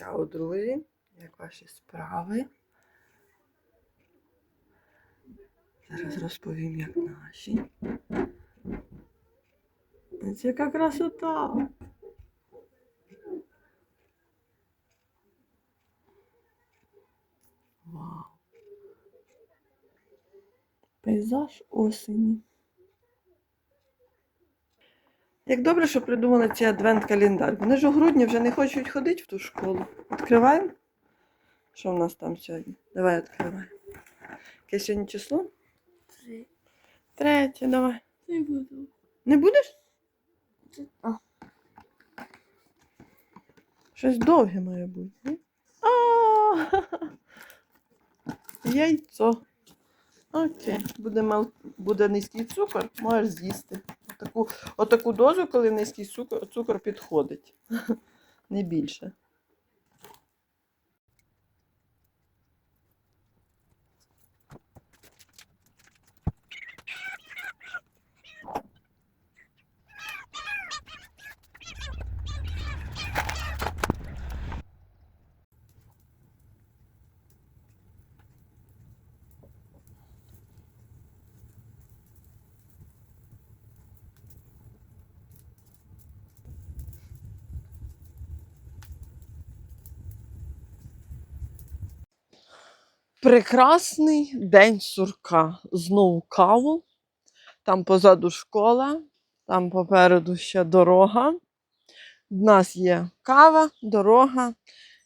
Чао, друзі! Як ваші справи? Зараз розповім, як наші. Ось яка красота! Вау! Пейзаж осені. Як добре, що придумали цей адвент-календар. Вони ж у грудні вже не хочуть ходити в ту школу. Відкриваємо? Що в нас там сьогодні? Давай відкриваємо. Яке сьогодні число? Три. Третє, давай. Не буду. Не будеш? А. Щось довге має бути. ні? А, Яйцо. Окей. Буде, мал... Буде низький цукор, можеш з'їсти. Отаку, отаку дозу, коли низький цукор, цукор підходить. Не більше. Прекрасний день сурка. Знову каву. Там позаду школа, там попереду ще дорога. У нас є кава, дорога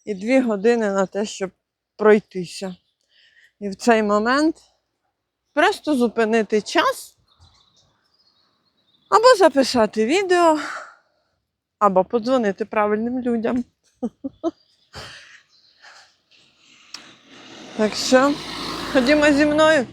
і дві години на те, щоб пройтися. І в цей момент просто зупинити час або записати відео, або подзвонити правильним людям. Так що, ходімо зі мною.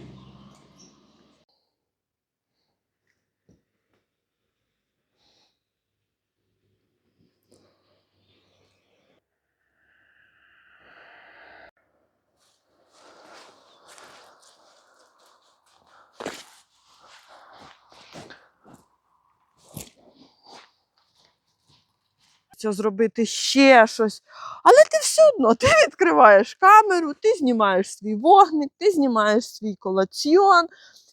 Хочеться зробити ще щось. Але ти все одно ти відкриваєш камеру, ти знімаєш свій вогник, ти знімаєш свій колаціон,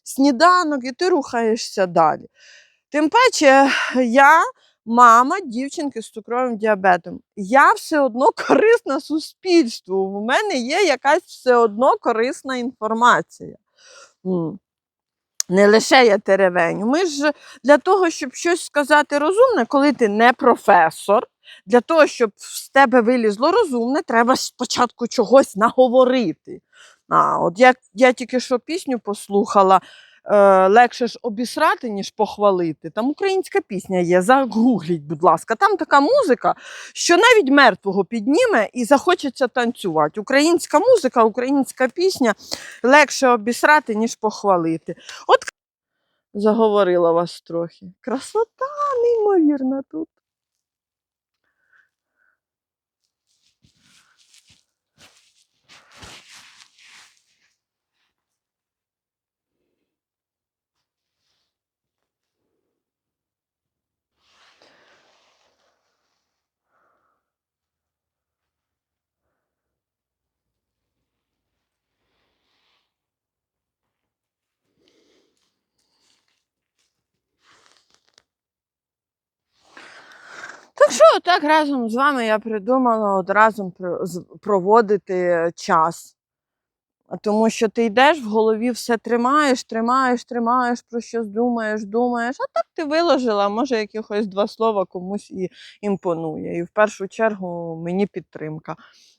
сніданок і ти рухаєшся далі. Тим паче, я мама дівчинки з цукровим діабетом. Я все одно корисна суспільству. У мене є якась все одно корисна інформація. Не лише я теревеню. Ми ж для того, щоб щось сказати розумне, коли ти не професор, для того, щоб з тебе вилізло розумне, треба спочатку чогось наговорити. А, от як я тільки що пісню послухала, легше ж обісрати, ніж похвалити. Там українська пісня є, загугліть, будь ласка. Там така музика, що навіть мертвого підніме і захочеться танцювати. Українська музика, українська пісня легше обісрати, ніж похвалити. От заговорила вас трохи. Красота неймовірна тут. Що так разом з вами я придумала от разом проводити час. Тому що ти йдеш в голові, все тримаєш, тримаєш, тримаєш, про щось думаєш, думаєш, а так ти виложила, може, якихось два слова комусь і імпонує. І в першу чергу мені підтримка.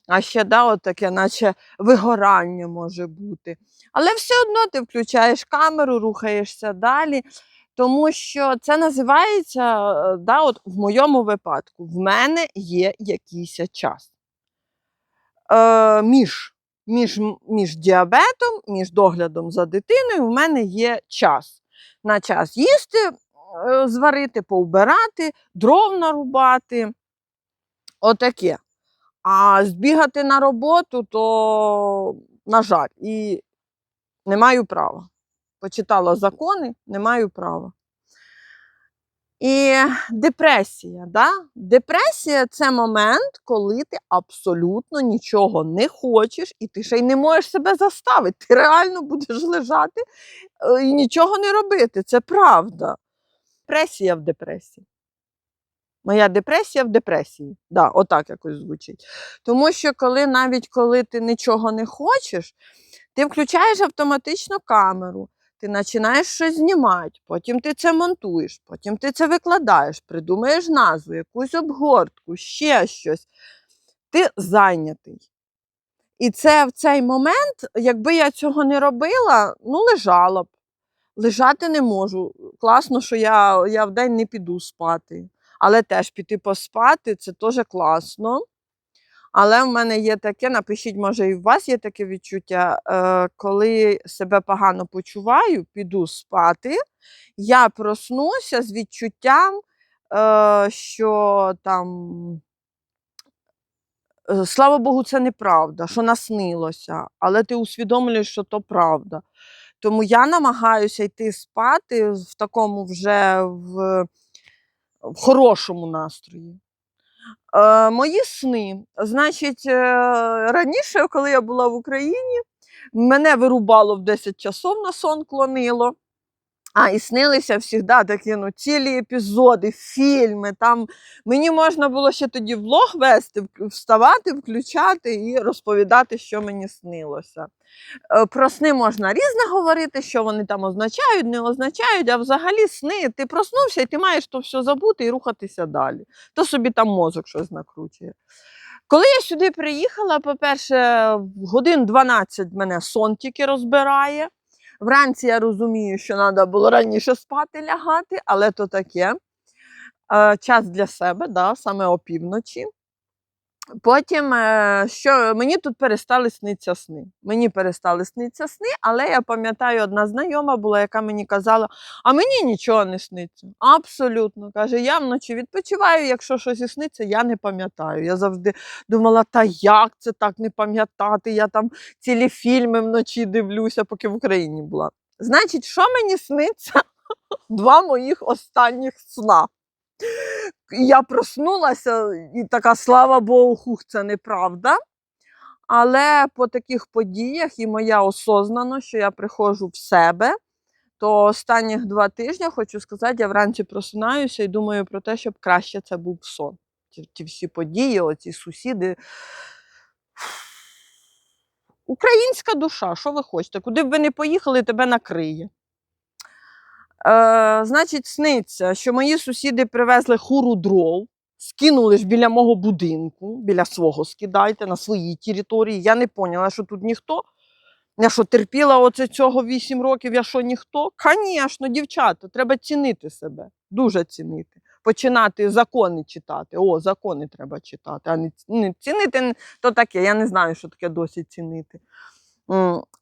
А ще да, таке, наче вигорання може бути. Але все одно ти включаєш камеру, рухаєшся далі. Тому що це називається, е, да, от в моєму випадку, в мене є якийсь час. Е, між, між, між діабетом, між доглядом за дитиною, в мене є час. На час їсти, е, зварити, повбирати, дров нарубати. Отаке. А збігати на роботу, то, на жаль, і не маю права. Почитала закони, не маю права. І депресія. Да? Депресія це момент, коли ти абсолютно нічого не хочеш, і ти ще й не можеш себе заставити. Ти реально будеш лежати е, і нічого не робити. Це правда. Депресія в депресії. Моя депресія в депресії. Да, отак якось звучить. Тому що коли навіть коли ти нічого не хочеш, ти включаєш автоматично камеру, ти починаєш щось знімати, потім ти це монтуєш, потім ти це викладаєш, придумаєш назву, якусь обгортку, ще щось. Ти зайнятий. І це в цей момент, якби я цього не робила, ну лежала б. Лежати не можу. Класно, що я, я вдень не піду спати. Але теж піти поспати це теж класно. Але в мене є таке, напишіть, може, і у вас є таке відчуття, е, коли себе погано почуваю, піду спати, я проснуся з відчуттям, е, що там, е, слава Богу, це неправда, що наснилося, але ти усвідомлюєш, що то правда. Тому я намагаюся йти спати в такому вже в, в хорошому настрої. Е, мої сни. Значить, е, раніше, коли я була в Україні, мене вирубало в 10 часов на сон клонило. А, і снилися завжди такі ну, цілі епізоди, фільми. Там мені можна було ще тоді влог вести, вставати, включати і розповідати, що мені снилося. Е, Про сни можна різне говорити, що вони там означають, не означають, а взагалі сни, ти проснувся і ти маєш то все забути і рухатися далі. То собі там мозок щось накручує. Коли я сюди приїхала, по-перше, годин 12 мене сон тільки розбирає. Вранці я розумію, що треба було раніше спати лягати, але то таке. Е, Час для себе, да, саме опівночі. Потім, е, що мені тут перестали снитися сни. Мені перестали снитися сни, але я пам'ятаю, одна знайома була, яка мені казала, а мені нічого не сниться. Абсолютно. Каже, я вночі відпочиваю, якщо щось і сниться, я не пам'ятаю. Я завжди думала, та як це так не пам'ятати? Я там цілі фільми вночі дивлюся, поки в Україні була. Значить, що мені сниться? Два моїх останніх сна. Я проснулася і така, слава Богу, хух, це неправда. Але по таких подіях і моя осознаність, що я приходжу в себе, то останніх два тижні, хочу сказати, я вранці просинаюся і думаю про те, щоб краще це був сон. Ті, ті всі події, оці сусіди. Українська душа, що ви хочете? Куди б ви не поїхали, тебе накриє. Е, значить, сниться, що мої сусіди привезли хуру дров, скинули ж біля мого будинку, біля свого скидайте, на своїй території. Я не поняла, що тут ніхто. Я що терпіла оце цього 8 років, я що ніхто? Звісно, дівчата, треба цінити себе, дуже цінити. Починати закони читати. О, закони треба читати, а не цінити то таке. Я не знаю, що таке досі цінити.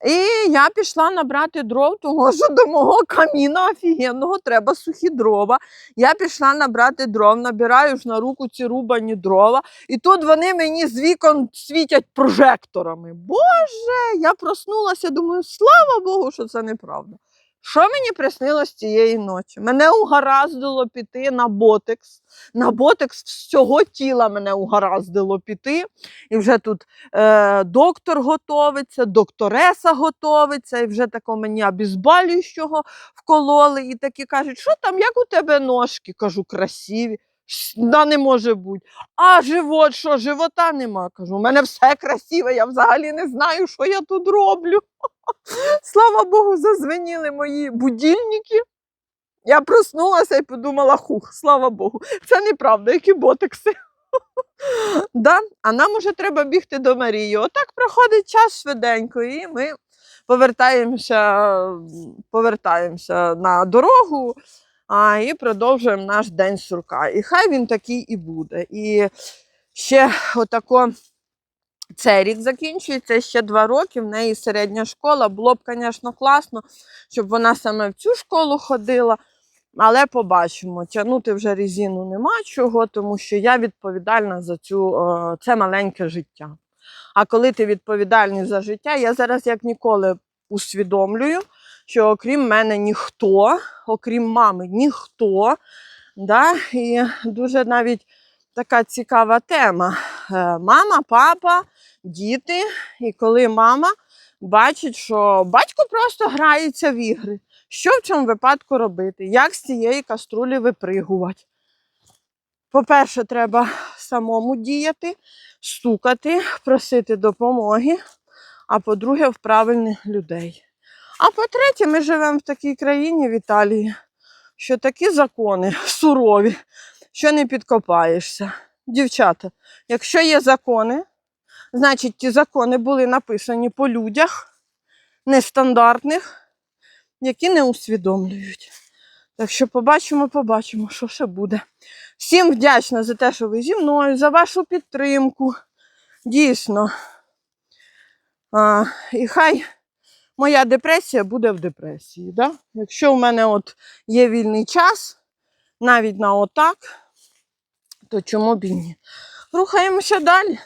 І я пішла набрати дров, тому що до мого каміна офігенного треба сухі дрова. Я пішла набрати дров, набираю ж на руку ці рубані дрова, і тут вони мені з вікон світять прожекторами. Боже, я проснулася, думаю, слава Богу, що це неправда. Що мені приснилось цієї ночі? Мене угараздило піти на ботекс. На ботекс всього тіла мене угараздило піти. І вже тут е, доктор готовиться, доктореса готовиться, і вже тако мені обізбалюючого вкололи. І такі кажуть, що там, як у тебе ножки? Кажу, красиві. «Ш, Да не може бути. А живот, що живота нема? Кажу, у мене все красиве, я взагалі не знаю, що я тут роблю. Слава Богу, зазвеніли мої будильники. Я проснулася і подумала, хух, слава Богу, це неправда, які ботекси. да? А нам уже треба бігти до Марії. Отак проходить час швиденько, і ми повертаємося, повертаємося на дорогу а, і продовжуємо наш день сурка. І хай він такий і буде. І ще отако. Цей рік закінчується ще два роки. В неї середня школа. Було б, звісно, класно, щоб вона саме в цю школу ходила. Але побачимо, тягнути вже резину нема чого, тому що я відповідальна за цю, це маленьке життя. А коли ти відповідальний за життя, я зараз як ніколи усвідомлюю, що окрім мене ніхто, окрім мами, ніхто Да? І дуже навіть така цікава тема. Е, Мама, папа, діти. І коли мама бачить, що батько просто грається в ігри. Що в цьому випадку робити? Як з цієї каструлі випригувати? По-перше, треба самому діяти, стукати, просити допомоги, а по-друге, в правильних людей. А по-третє, ми живемо в такій країні, в Італії, що такі закони сурові, що не підкопаєшся. Дівчата, якщо є закони, значить ті закони були написані по людях нестандартних, які не усвідомлюють. Так що побачимо, побачимо, що ще буде. Всім вдячна за те, що ви зі мною, за вашу підтримку. Дійсно. А, і хай моя депресія буде в депресії. Да? Якщо в мене от є вільний час, навіть на отак, то чому б і ні? Рухаємося далі.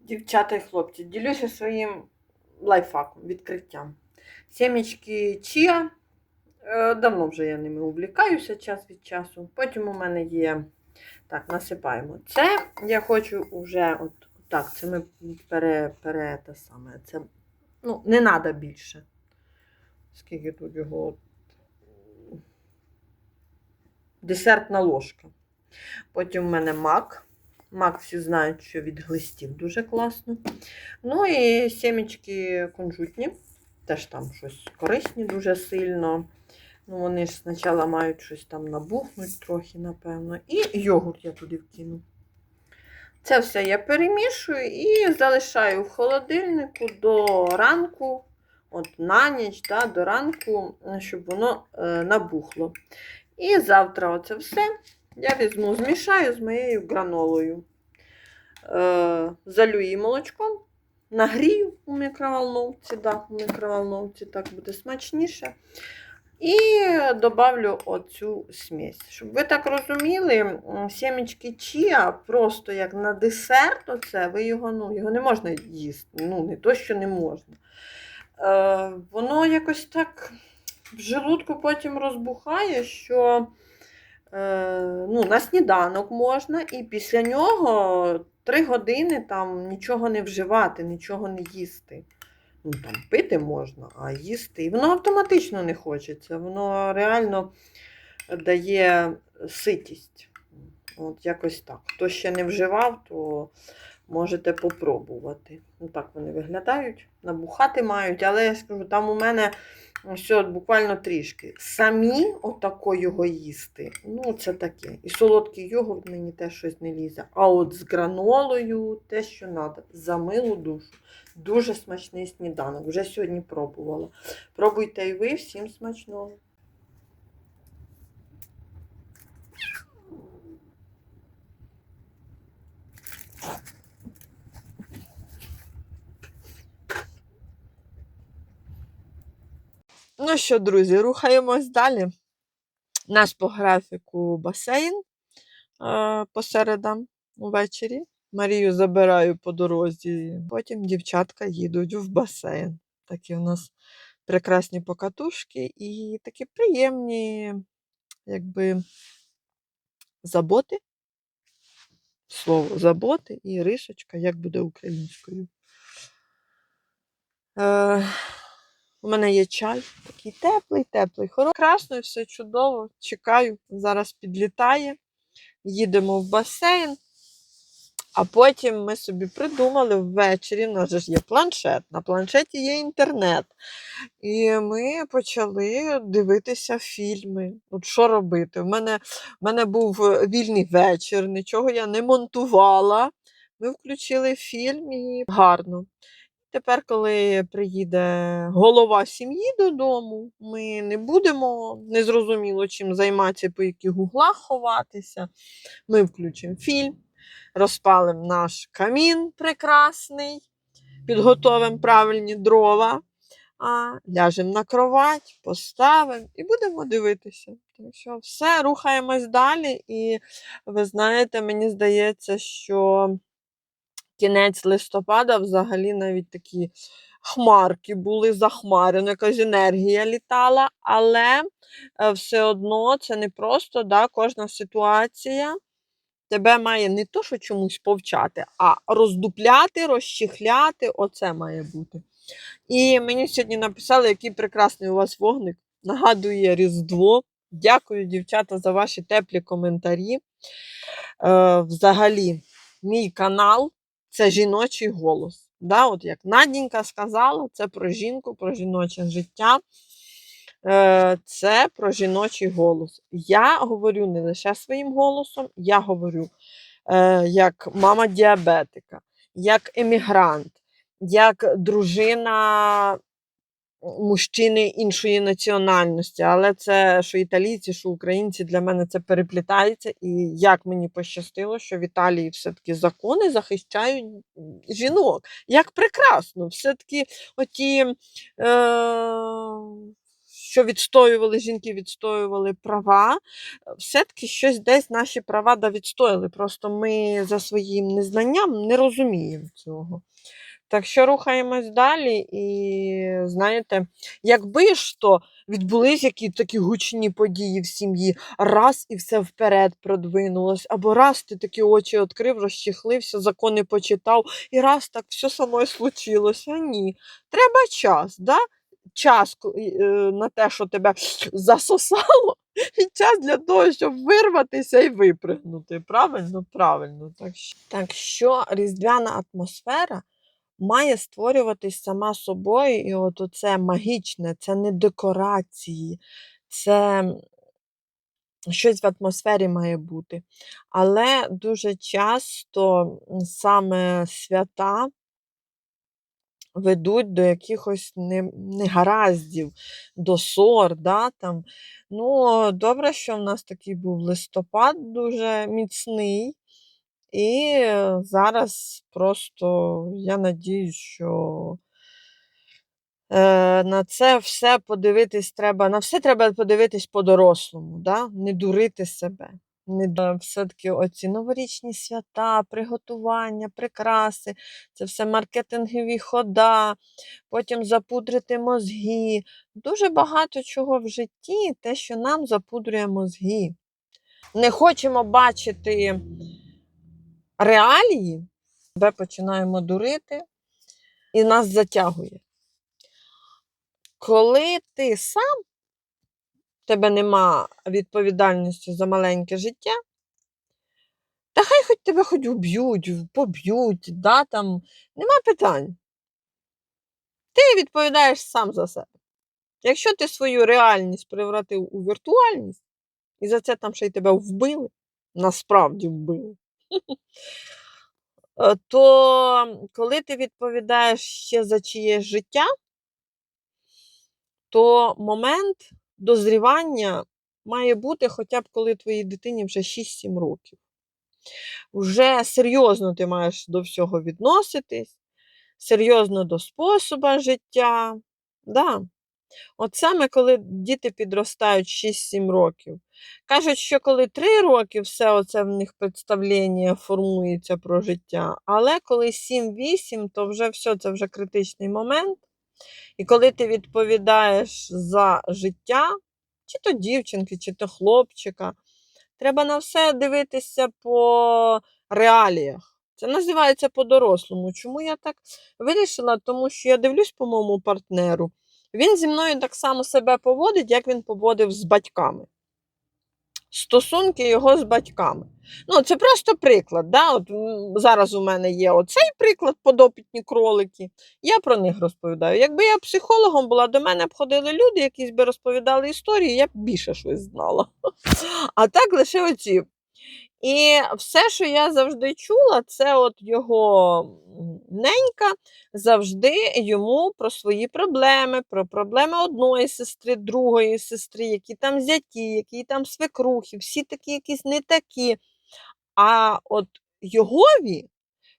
Дівчата і хлопці, ділюся своїм лайфхаком, відкриттям. Сімечки чия. Е, Давно вже я ними увлікаюся час від часу. Потім у мене є. Так, насипаємо. Це я хочу вже от так, це ми пере, пере те саме. Це ну, не треба більше. Скільки тут його? Десертна ложка. Потім в мене мак. Мак всі знають, що від глистів дуже класно. Ну і сімечки кунжутні. Теж там щось корисні дуже сильно. Ну, вони ж спочатку мають щось там набухнуть трохи, напевно. І йогурт я туди вкину. Це все я перемішую і залишаю в холодильнику до ранку, от на ніч, да, до ранку, щоб воно е, набухло. І завтра оце все я візьму, змішаю з моєю гранолою. Е, залю її молочком, нагрію у мікроволновці, да, у мікроволновці так буде смачніше. І добавлю оцю смесь. Щоб ви так розуміли, сімечки чія просто як на десерт, оце, ви його, ну, його не можна їсти. Ну, не то, що не можна. Е, воно якось так в желудку потім розбухає, що е, ну, на сніданок можна, і після нього 3 години там нічого не вживати, нічого не їсти. Ну, там пити можна, а їсти. І воно автоматично не хочеться. Воно реально дає ситість. От якось так. Хто ще не вживав, то можете попробувати. Ну, так вони виглядають, набухати мають, але я скажу, там у мене все буквально трішки. Самі отако його їсти, ну це таке. І солодкий йогурт мені теж щось не лізе. А от з гранолою те, що треба, за милу душу. Дуже смачний сніданок. Вже сьогодні пробувала. Пробуйте і ви, всім смачного. Ну що, друзі, рухаємось далі. У нас по графіку басейн е, по середам увечері. Марію забираю по дорозі. Потім дівчатка їдуть в басейн. Такі у нас прекрасні покатушки і такі приємні, якби, заботи. Слово заботи і ришечка, як буде українською. Е, у мене є чай, такий теплий, теплий, хороший. Красно все чудово. Чекаю, зараз підлітає. Їдемо в басейн. А потім ми собі придумали ввечері, в нас ж є планшет, на планшеті є інтернет. І ми почали дивитися фільми. От що робити? У мене, в мене був е, вільний вечір, нічого я не монтувала. Ми включили фільм і гарно. Тепер, коли приїде голова сім'ї додому, ми не будемо незрозуміло чим займатися, по яких углах ховатися. Ми включимо фільм, розпалимо наш камін прекрасний, підготовимо правильні дрова, а ляжемо на кровать, поставимо і будемо дивитися. Так що все, рухаємось далі. І ви знаєте, мені здається, що кінець листопада взагалі навіть такі хмарки були захмарено, якась енергія літала, але е, все одно це не просто да, кожна ситуація тебе має не то, що чомусь повчати, а роздупляти, розчихляти. Оце має бути. І мені сьогодні написали, який прекрасний у вас вогник. Нагадує Різдво. Дякую, дівчата, за ваші теплі коментарі. Е, взагалі, мій канал це жіночий голос. Да, от як Надінька сказала, це про жінку, про жіноче життя. Е, це про жіночий голос. Я говорю не лише своїм голосом, я говорю е, як мама діабетика, як емігрант, як дружина мужчини іншої національності. Але це що італійці, що українці для мене це переплітається. І як мені пощастило, що в Італії все-таки закони захищають жінок. Як прекрасно, все-таки оті. Е- що відстоювали жінки, відстоювали права, все-таки щось десь наші права да відстояли. Просто ми за своїм незнанням не розуміємо цього. Так що рухаємось далі, і знаєте, якби ж то відбулись які такі гучні події в сім'ї, раз і все вперед продвинулось, або раз ти такі очі відкрив, розчехлився, закони почитав, і раз так все само і случилося. Ні. Треба час, да? Час е, на те, що тебе засосало, і час для того, щоб вирватися і випригнути. Правильно, правильно. Так що, так що різдвяна атмосфера має створюватись сама собою, і от оце магічне, це не декорації, це щось в атмосфері має бути. Але дуже часто саме свята ведуть до якихось негараздів, до ссор, да, там. Ну, добре, що в нас такий був листопад дуже міцний. І зараз просто я надіюсь, що е, на це все подивитись треба, на все треба подивитись по-дорослому, да? не дурити себе. Все-таки оці новорічні свята, приготування, прикраси, це все маркетингові хода, потім запудрити мозги. Дуже багато чого в житті, те, що нам запудрює мозги. Не хочемо бачити реалії, себе починаємо дурити і нас затягує. Коли ти сам, тебе нема відповідальності за маленьке життя, та хай хоч тебе хоч уб'ють, поб'ють, да, там, нема питань. Ти відповідаєш сам за себе. Якщо ти свою реальність превратив у віртуальність, і за це там ще й тебе вбили, насправді вбили, е, то коли ти відповідаєш ще за чиєсь життя, то момент дозрівання має бути хоча б коли твоїй дитині вже 6-7 років. Вже серйозно ти маєш до всього відноситись, серйозно до способу життя. Да. От саме коли діти підростають 6-7 років. Кажуть, що коли 3 роки все оце в них представлення формується про життя, але коли 7-8, то вже все, це вже критичний момент. І коли ти відповідаєш за життя, чи то дівчинки, чи то хлопчика, треба на все дивитися по реаліях. Це називається по-дорослому. Чому я так вирішила? Тому що я дивлюсь по моєму партнеру. Він зі мною так само себе поводить, як він поводив з батьками. Стосунки його з батьками. Ну, це просто приклад. Да? От, зараз у мене є оцей приклад, подопитні кролики. Я про них розповідаю. Якби я психологом була, до мене б ходили люди, якісь би розповідали історії, я б більше щось знала. А так лише оці. І все, що я завжди чула, це от його ненька завжди йому про свої проблеми, про проблеми одної сестри, другої сестри, які там зяті, які там свекрухи, всі такі якісь не такі. А от Йогові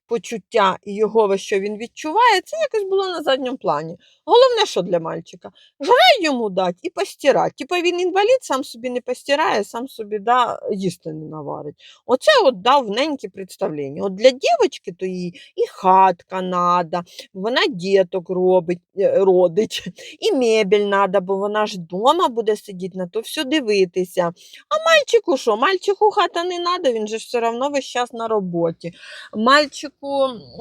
почуття і його, що він відчуває, це якось було на задньому плані. Головне, що для мальчика? Жрай йому дать і постирать. Типа він інвалід, сам собі не постирає, сам собі да, їсти не наварить. Оце от дав неньке представлення. От для дівчинки то їй і хатка надо, вона діток робить, е, родить, і мебель надо, бо вона ж вдома буде сидіти, на то все дивитися. А мальчику що? Мальчику хата не надо, він же все одно весь час на роботі. Мальчику,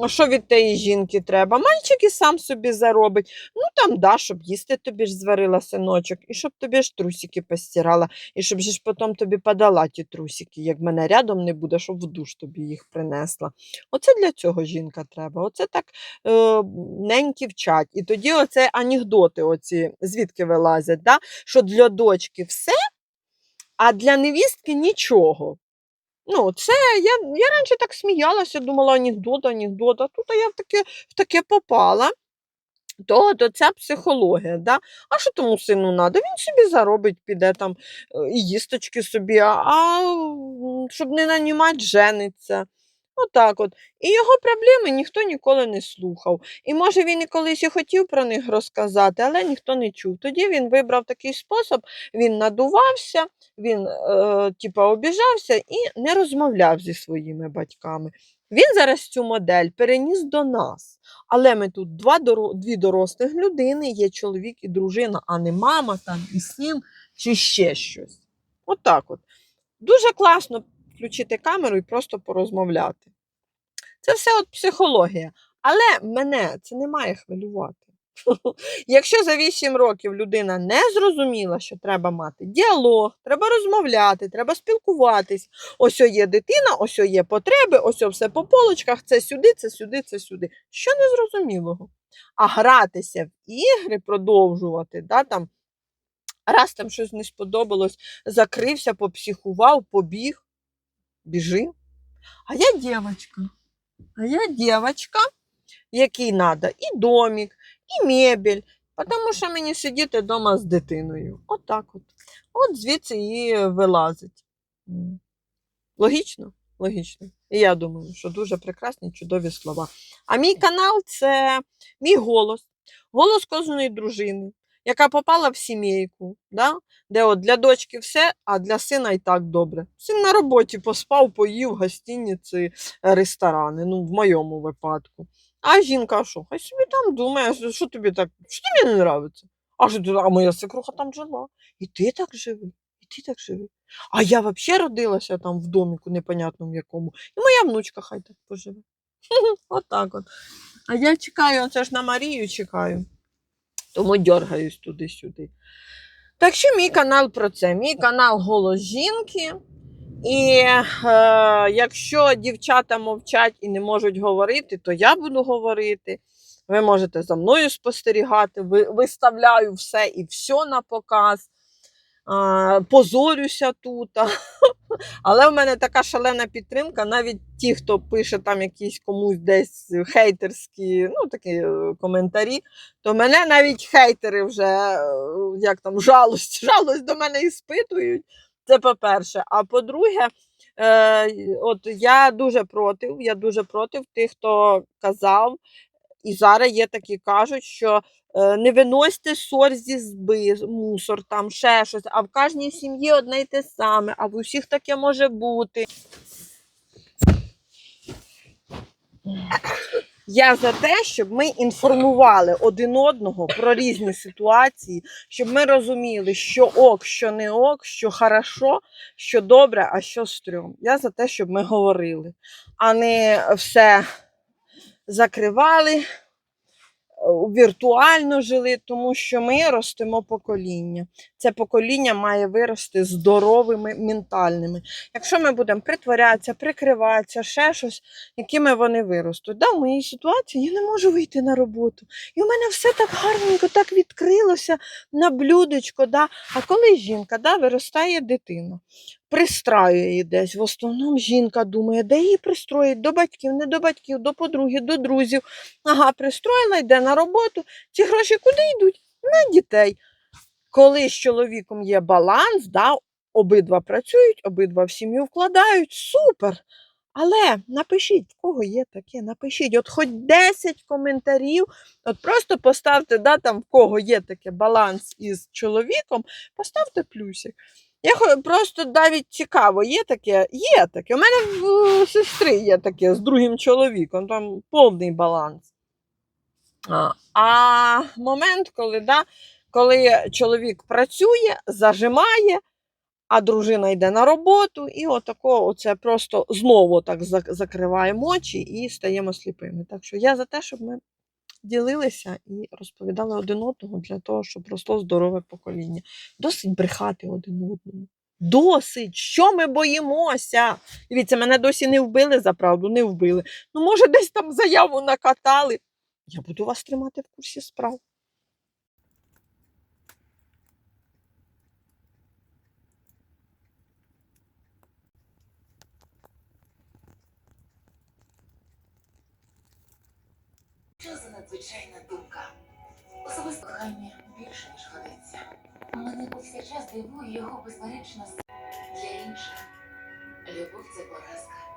а що від тієї жінки треба? Мальчик і сам собі заробить. Ну там да, щоб їсти тобі ж зварила синочок, і щоб тобі ж трусики постирала, і щоб же ж потім тобі подала ті трусики, як мене рядом не буде, щоб в душ тобі їх принесла. Оце для цього жінка треба. Оце так е, неньки вчать. І тоді оце анекдоти, оці, звідки вилазять, да? що для дочки все, а для невістки нічого. Ну, це я, я раніше так сміялася, думала, анекдот, анекдот, а тут я в таке, в таке попала. То, то ця психологія, да? а що тому сину треба? Він собі заробить, піде там е, і їсточки собі, а, щоб не нанімати, жениться. Отак от. І його проблеми ніхто ніколи не слухав. І може він і колись і хотів про них розказати, але ніхто не чув. Тоді він вибрав такий спосіб, він надувався, він е, типа, обіжався і не розмовляв зі своїми батьками. Він зараз цю модель переніс до нас. Але ми тут два дві дорослих людини, є чоловік і дружина, а не мама там і син чи ще щось. Отак от. Дуже класно включити камеру і просто порозмовляти. Це все от психологія. Але мене це не має хвилювати. Якщо за 8 років людина не зрозуміла, що треба мати діалог, треба розмовляти, треба спілкуватись. Ось є дитина, ось є потреби, ось все по полочках, це сюди, це сюди, це сюди. Що незрозумілого? А гратися в ігри, продовжувати, да, там, раз там щось не сподобалось, закрився, попсихував, побіг, біжи. А я дівчинка. А я дівчинка, якій треба і домик, і мебель, тому що мені сидіти вдома з дитиною. Отак от. От звідси і вилазить. Логічно? Логічно. І я думаю, що дуже прекрасні, чудові слова. А мій канал це мій голос, голос кожної дружини, яка попала в сімейку, да? де от для дочки все, а для сина і так добре. Син на роботі поспав, поїв гостиниці, ресторани, ну, в моєму випадку. А жінка що? Хай собі там думає, що тобі так, що тобі не подобається? А що а моя свекруха там жила. І ти так живи, і ти так живи. А я взагалі родилася там в доміку непонятному якому. І моя внучка хай так поживе. Отак от. А я чекаю, оце ж на Марію чекаю. Тому дергаюсь туди-сюди. Так що мій канал про це. Мій канал Голос жінки. І е, якщо дівчата мовчать і не можуть говорити, то я буду говорити. Ви можете за мною спостерігати, ви, виставляю все і все на показ. Позорюся тут. Але в мене така шалена підтримка. Навіть ті, хто пише там якісь комусь десь хейтерські ну, такі е, коментарі, то мене навіть хейтери вже е, як там жалость, жалость до мене іспитують. Це по-перше. А по-друге, е, от я дуже проти, я дуже проти тих, хто казав, і зараз є такі кажуть, що не виносьте сор зі зби, мусор, там ще щось, а в кожній сім'ї одне й те саме, а в усіх таке може бути. Я за те, щоб ми інформували один одного про різні ситуації, щоб ми розуміли, що ок, що не ок, що хорошо, що добре, а що стрьом. Я за те, щоб ми говорили, а не все закривали, е, віртуально жили, тому що ми ростемо покоління. Це покоління має вирости здоровими, ментальними. Якщо ми будемо притворятися, прикриватися, ще щось, якими вони виростуть. Да, в моїй ситуації я не можу вийти на роботу. І у мене все так гарненько, так відкрилося на блюдечко. Да? А коли жінка да, виростає дитина, пристраює десь. В основному жінка думає, де її пристроїть, до батьків, не до батьків, до подруги, до друзів. Ага, пристроїла, йде на роботу. Ці гроші куди йдуть? На дітей. Коли з чоловіком є баланс, да, обидва працюють, обидва в сім'ю вкладають, супер. Але напишіть, в кого є таке, напишіть, от хоч 10 коментарів, от просто поставте, да, там, в кого є таке баланс із чоловіком, поставте плюсик. Я просто навіть цікаво, є таке? Є таке. У мене в сестри є таке з другим чоловіком, там повний баланс. А, а момент, коли, да, коли чоловік працює, зажимає, а дружина йде на роботу, і отако оце просто знову так закриваємо очі і стаємо сліпими. Так що я за те, щоб ми ділилися і розповідали один одного для того, щоб росло здорове покоління. Досить брехати один одному. Досить, що ми боїмося? Дивіться, мене досі не вбили за правду, не вбили. Ну, може, десь там заяву накатали. Я буду вас тримати в курсі справ. Надзвичайна думка? Особисто кохання більше, ніж годиться. Мене повсякчас дивує його безперечна для інших. Любов це поразка.